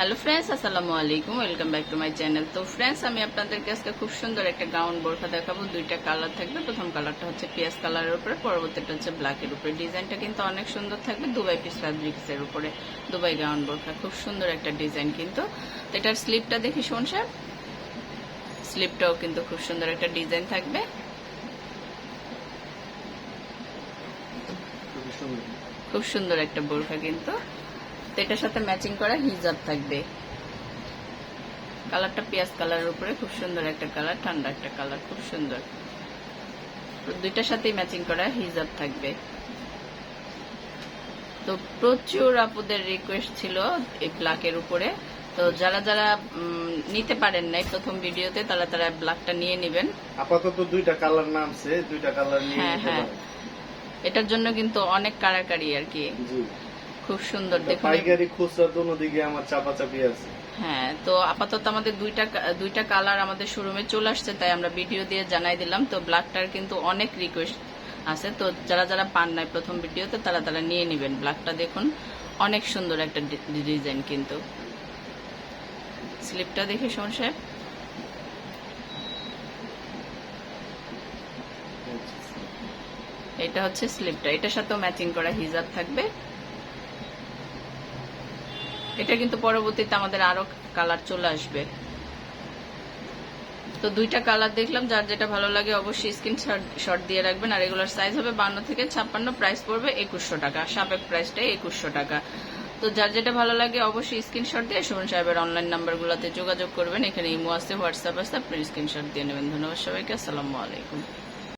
Hello friends আসসালামু আলাইকুম welcome back to my channel তো ফ্রেন্ডস আমি আপনাদেরকে আজকে খুব সুন্দর একটা গাউন বোরখা দেখাবো। দুইটা কালার থাকবে। প্রথম কালারটা হচ্ছে পিয়াজ কালারের উপরে, পরবর্তীটা হচ্ছে ব্ল্যাকের উপরে। ডিজাইনটা কিন্তু অনেক সুন্দর থাকবে দুবাই পিস ফ্যাব্রিক্সের উপরে। দুবাই গাউন বোরখা। খুব সুন্দর একটা ডিজাইন কিন্তু। এটার স্লিপটা দেখি শোন স্যার স্লিপটাও কিন্তু খুব সুন্দর একটা ডিজাইন থাকবে। খুব সুন্দর একটা বোরখা কিন্তু। তো এটার সাথে ম্যাচিং করা হিজাব থাকবে। কালারটা পেঁয়াজ কালারের উপরে খুব সুন্দর একটা কালার ঠান্ডা একটা কালার খুব সুন্দর। দুইটার সাথেই ম্যাচিং করা হিজাব থাকবে। তো প্রচুর আপুদের রিকোয়েস্ট ছিল এই ব্ল্যাকের উপরে। তো যারা যারা নিতে পারেন নাই প্রথম ভিডিওতে তারা তারা ব্ল্যাকটা নিয়ে নেবেন। আপাতত দুইটা কালার নামছে দুইটা কালার নিয়ে হ্যাঁ, হ্যাঁ। এটার জন্য কিন্তু অনেক কারাকারি আর কি। জি। খুব সুন্দর দেখুন। পাইকারি খুচরা দোনো দিকে আমার চাপাচাপি আছে। হ্যাঁ তো আপাতত আমাদের দুইটা দুইটা কালার আমাদের শোরুমে চলে আসছে তাই আমরা ভিডিও দিয়ে জানাই দিলাম। তো ব্ল্যাকটার কিন্তু অনেক রিকোয়েস্ট আছে তো যারা যারা পান নাই প্রথম ভিডিওতে তারা তারা নিয়ে নেবেন ব্ল্যাকটা দেখুন। অনেক সুন্দর একটা ডিজাইন কিন্তু। স্লিপটা দেখে শোন সাহেব। এটা হচ্ছে স্লিপটা এটার সাথেও ম্যাচিং করা হিজাব থাকবে। এটা কিন্তু পরবর্তীতে আমাদের আরও কালার চলে আসবে। তো দুইটা কালার দেখলাম, যার যেটা ভালো লাগে অবশ্যই স্ক্রিন শট দিয়ে রাখবেন। আর এগুলোর সাইজ হবে বান্ন থেকে ছাপ্পান্ন প্রাইস পড়বে একুশশো টাকা। সাবেক প্রাইসটাই একুশশো টাকা। তো যার যেটা ভালো লাগে অবশ্যই স্ক্রিনশট দিয়ে সুমন সাহেবের অনলাইন নাম্বারগুলোতে যোগাযোগ করবেন। এখানে ইমো আছে হোয়াটসঅ্যাপ আছে, আপনি স্ক্রিনশট দিয়ে নেবেন। ধন্যবাদ সবাইকে, আসসালামু আলাইকুম।